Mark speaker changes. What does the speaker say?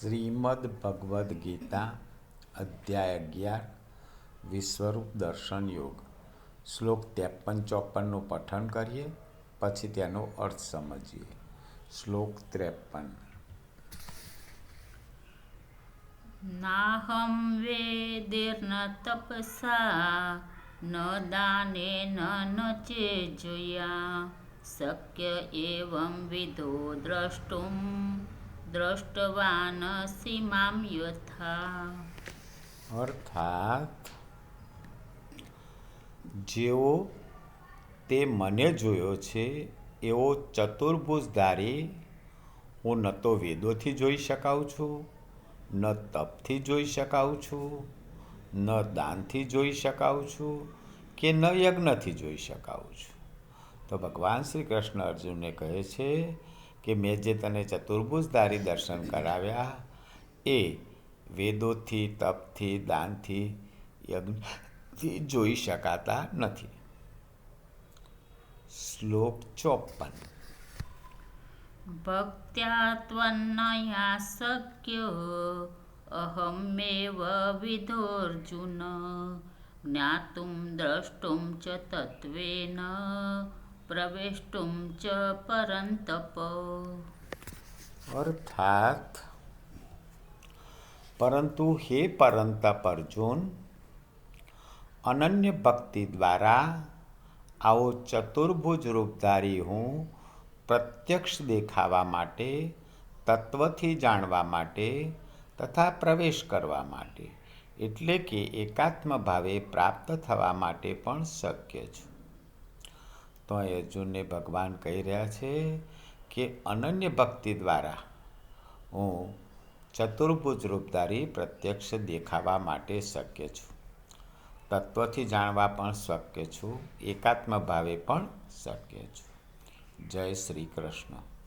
Speaker 1: શ્રીમદ ભગવદ્ ગીતા અધ્યાય અગિયાર, વિશ્વરૂપ દર્શન યોગ. શ્લોક ત્રેપન ચોપનનું પઠન કરીએ, પછી તેનો અર્થ સમજીએ. શ્લોક ત્રેપન.
Speaker 2: નાહમ વેદેર્ન તપસા, ન દાને ન ચેજયા શક્ય એવં વિધો દ્રષ્ટું દ્રષ્ટવાનસી સીમામ યથા
Speaker 1: અર્થાત જેવો તે મને જોયો છે, એવો ચતુર્ભુજધારી હું ન તો વેદોથી જોઈ શકાઉં છું, ન તપથી જોઈ શકાઉં છું, ન દાનથી જોઈ શકાઉં છું કે ન યજ્ઞથી જોઈ શકાઉં છું. તો ભગવાન શ્રી કૃષ્ણ અર્જુનને કહે છે કે મેં જે તને ચતુર્ભુજધારી દર્શન કરાવ્યા એ વેદોથી, તપથી, દાનથી, યજ્ઞથી જોઈ શકાતા નથી. શ્લોક ચોપન
Speaker 2: ભક્ત્યા શક્યો અહમેવ વિધોર્જુન જ્ઞાતુમ દ્રષ્ટુમ ચ તત્વેન પ્રવેષ્ટુમ ચ પરંતપ
Speaker 1: અર્થાત પરંતુ હે પરંતપ અર્જુન અનન્ય ભક્તિ દ્વારા આવો ચતુર્ભુજ રૂપધારી હું પ્રત્યક્ષ દેખાવા માટે તત્વથી જાણવા માટે તથા પ્રવેશ કરવા માટે, એટલે કે એકાત્મ ભાવે પ્રાપ્ત થવા માટે પણ શક્ય છું. તો અર્જુનને ભગવાન કહી રહ્યા છે કે અનન્ય ભક્તિ દ્વારા હું ચતુર્ભુજ રૂપધારી પ્રત્યક્ષ દેખાવા માટે શક્ય છું. તત્વથી જાણવા પણ શક્ય છું. એકાત્મ ભાવે પણ શક્ય છું. જય શ્રી કૃષ્ણ.